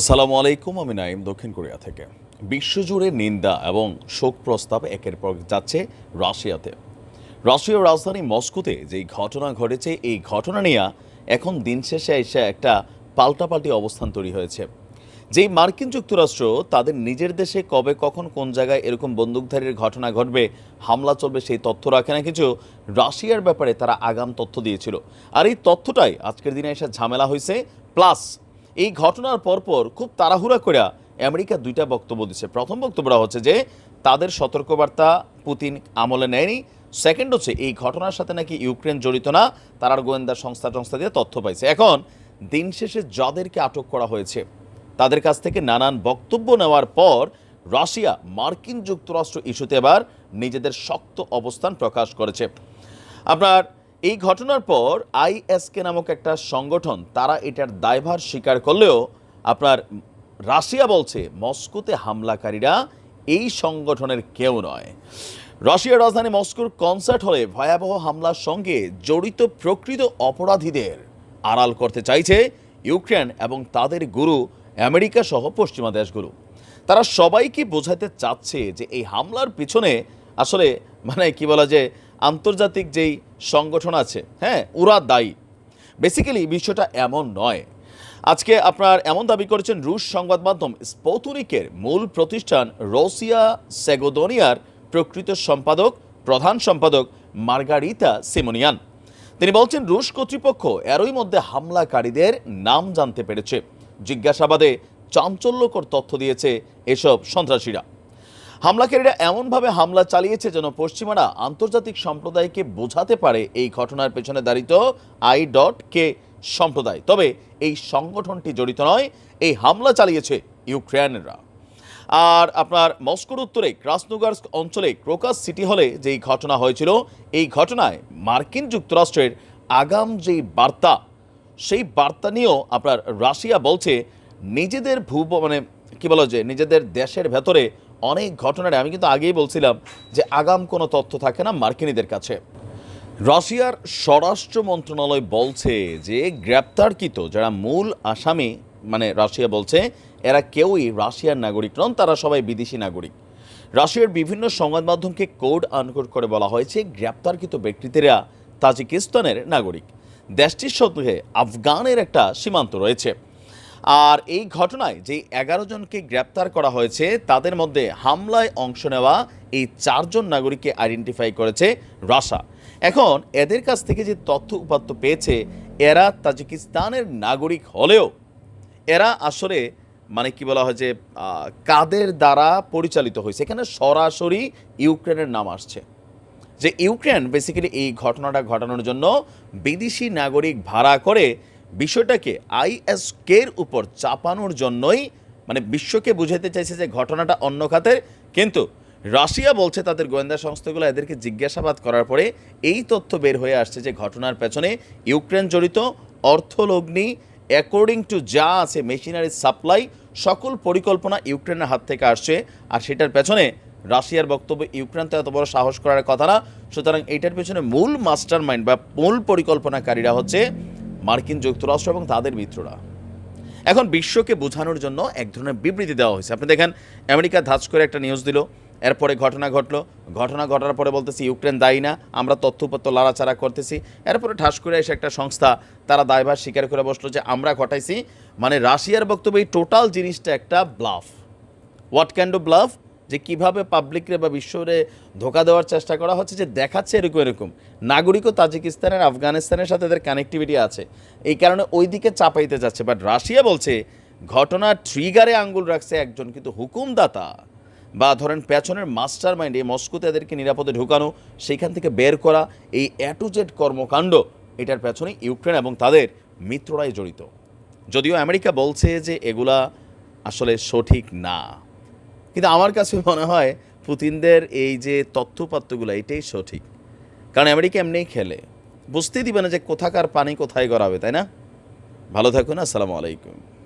আসসালামু আলাইকুম, আমি নাইম দক্ষিণ কোরিয়া থেকে। বিশ্বজুড়ে নিন্দা এবং শোক প্রস্তাব একের পর যাচ্ছে রাশিয়াতে। রাশিয়ার রাজধানী মস্কোতে যেই ঘটনা ঘটেছে, এই ঘটনা নিয়ে এখন দিন শেষে এসে একটা পাল্টাপাল্টি অবস্থান তৈরি হয়েছে। যেই মার্কিন যুক্তরাষ্ট্র তাদের নিজের দেশে কবে কখন কোন জায়গায় এরকম বন্দুকধারীর ঘটনা ঘটবে, হামলা চলবে সেই তথ্য রাখে না, কিছু রাশিয়ার ব্যাপারে তারা আগাম তথ্য দিয়েছিল। আর এই তথ্যটাই আজকের দিনে এসে ঝামেলা হয়েছে প্লাস এই ঘটনার পরপর খুব তাড়াহুড়া করে আমেরিকা দুইটা বক্তব্য দিচ্ছে প্রথম বক্তব্যটা হচ্ছে যে, তাদের সতর্কবার্তা পুতিন আমলে নেয়নি। সেকেন্ড হচ্ছে, এই ঘটনার সাথে নাকি ইউক্রেন জড়িত না তারার গোয়েন্দা সংস্থা সংস্থা দিয়ে তথ্য পাইছে। এখন, দিন শেষে যাদেরকে আটক করা হয়েছে, তাদের কাছ থেকে নানান বক্তব্য নেওয়ার পর রাশিয়া, মার্কিন যুক্তরাষ্ট্র ইস্যুতে এবার নিজেদের শক্ত অবস্থান প্রকাশ করেছে। আপনার এই ঘটনার পর আইএসকে নামক একটা সংগঠন, তারা এটার দায়ভার স্বীকার করলেও আপনার রাশিয়া বলছে, মস্কোতে হামলাকারীরা এই সংগঠনের কেউ নয়। রাশিয়ার রাজধানী মস্কোর কনসার্ট হলে ভয়াবহ হামলার সঙ্গে জড়িত প্রকৃত অপরাধীদের আড়াল করতে চাইছে ইউক্রেন এবং তাদের গুরু, আমেরিকা সহ পশ্চিমা দেশগুলো। তারা সবাইকে বোঝাতে চাচ্ছে যে এই হামলার পিছনে আসলে মানে কি বলা যে আন্তর্জাতিক যেই সংগঠন আছে হ্যাঁ ওরা দায়ী। বেসিক্যালি বিষয়টা এমন নয়। আজকে আপনার এমন দাবি করেছেন রুশ সংবাদ মাধ্যম স্পৌতুনিকের মূল প্রতিষ্ঠান রোসিয়া সেগোদোনিয়ার প্রকৃত সম্পাদক, প্রধান সম্পাদক মার্গারিতা সিমোনিয়ান। তিনি বলছেন, রুশ কর্তৃপক্ষ এরই মধ্যে হামলাকারীদের নাম জানতে পেরেছে। জিজ্ঞাসাবাদে চাঞ্চল্যকর তথ্য দিয়েছে এসব সন্ত্রাসীরা। হামলাকারীরা এমনভাবে হামলা চালিয়েছে যেন পশ্চিমারা আন্তর্জাতিক সম্প্রদায়কে বোঝাতে পারে এই ঘটনার পেছনে দাঁড়িত আই ডট কে সম্প্রদায়। তবে এই সংগঠনটি জড়িত নয়, এই হামলা চালিয়েছে ইউক্রেনরা আর আপনার মস্কোর উত্তরে ক্রাসনোগার্স্ক অঞ্চলে ক্রোকাস সিটি হলে যেই ঘটনা হয়েছিল, এই ঘটনায় মার্কিন যুক্তরাষ্ট্রের আগাম যেই বার্তা, সেই বার্তা নিয়েও আপনার রাশিয়া বলছে, নিজেদের ভূ মানে কী বলা যে, নিজেদের দেশের ভেতরে অনেক ঘটনার আমি কিন্তু আগেই বলছিলাম যে আগাম কোনো তথ্য থাকে না মার্কিনীদের কাছে। রাশিয়ার স্বরাষ্ট্র মন্ত্রণালয় বলছে যে গ্রেপ্তারকৃত যারা মূল আসামি মানে রাশিয়া বলছে, এরা কেউই রাশিয়ার নাগরিক নন, তারা সবাই বিদেশি নাগরিক। রাশিয়ার বিভিন্ন সংবাদ মাধ্যমকে কোড আনকোড করে বলা হয়েছে, গ্রেপ্তারকৃত ব্যক্তিদেরা তাজিকিস্তানের নাগরিক। দেশটির সঙ্গে আফগানের একটা সীমান্ত রয়েছে। আর এই ঘটনায় যে এগারো জনকে গ্রেপ্তার করা হয়েছে, তাদের মধ্যে হামলায় অংশ নেওয়া এই চারজন নাগরিককে আইডেন্টিফাই করেছে রাশা। এখন এদের কাছ থেকে যে তথ্য উপাত্ত পেয়েছে, এরা তাজিকিস্তানের নাগরিক হলেও এরা আসলে মানে কি বলা হয় যে কাদের দ্বারা পরিচালিত হয়েছে। এখানে সরাসরি ইউক্রেনের নাম আসছে। যে ইউক্রেন বেসিক্যালি এই ঘটনাটা ঘটানোর জন্য বিদেশি নাগরিক ভাড়া করে বিষয়টাকে আইএসকের উপর চাপানোর জন্যই মানে বিশ্বকে বুঝাতে চাইছে যে ঘটনাটা অন্য খাতের। কিন্তু রাশিয়া বলছে তাদের গোয়েন্দা সংস্থাগুলো এদেরকে জিজ্ঞাসাবাদ করার পরে এই তথ্য বের হয়ে আসছে যে ঘটনার পেছনে ইউক্রেন জড়িত, অর্থলগ্নি অ্যাকর্ডিং টু যা আছে মেশিনারি সাপ্লাই সকল পরিকল্পনা ইউক্রেনের হাত থেকে আসছে। আর সেটার পেছনে রাশিয়ার বক্তব্য, ইউক্রেন তো এত বড় সাহস করার কথা না, সুতরাং এইটার পেছনে মূল মাস্টার মাইন্ড বা মূল পরিকল্পনাকারীরা হচ্ছে মার্কিন যুক্তরাষ্ট্র এবং তাদের মিত্ররা। এখন বিশ্বকে বোঝানোর জন্য এক ধরনের বিবৃতি দেওয়া হয়েছে। আপনি দেখেন, আমেরিকা ধাঁচ করে একটা নিউজ দিল, এরপরে ঘটনা ঘটলো, ঘটনা ঘটার পরে বলতেছি, ইউক্রেন দায়ী না, আমরা তথ্যপত্র লাড়াচাড়া করতেছি। এরপরে ঠাস করে এসে একটা সংস্থা, তারা দায়ভার স্বীকার করে বসল যে, আমরা ঘটাইছি। মানে রাশিয়ার বক্তব্য এই টোটাল জিনিসটা একটা bluff what can do bluff যে কীভাবে পাবলিকরে বা বিশ্বরে ধোকা দেওয়ার চেষ্টা করা হচ্ছে, যে দেখাচ্ছে এরকম এরকম। নাগরিকও তাজিকিস্তানের, আফগানিস্তানের সাথে এদের কানেক্টিভিটি আছে। এই কারণে ওই দিকে চাপাইতে যাচ্ছে। বাট রাশিয়া বলছে, ঘটনার ট্রিগারে আঙ্গুল রাখছে একজন কিন্তু হুকুমদাতা। বা ধরেন পেছনের মাস্টার মাইন্ড এই মস্কোতে এদেরকে নিরাপদে ঢুকানো সেইখান থেকে বের করা, এই অ্যাটুজেড কর্মকাণ্ড, এটার পেছনে ইউক্রেন এবং তাদের মিত্ররাই জড়িত। যদিও আমেরিকা বলছে যে এগুলা আসলে সঠিক না। কিন্তু আমার কাছে মনে হয় পুতিনদের এই যে তথ্যপাত্রগুলো এটাই সঠিক। কারণ আমেরিকা এমনিই খেলে। বুঝতেই দিবে না যে কোথাকার পানি কোথায় গড়াবে, তাই না? ভালো থাকুন, আসসালামু আলাইকুম।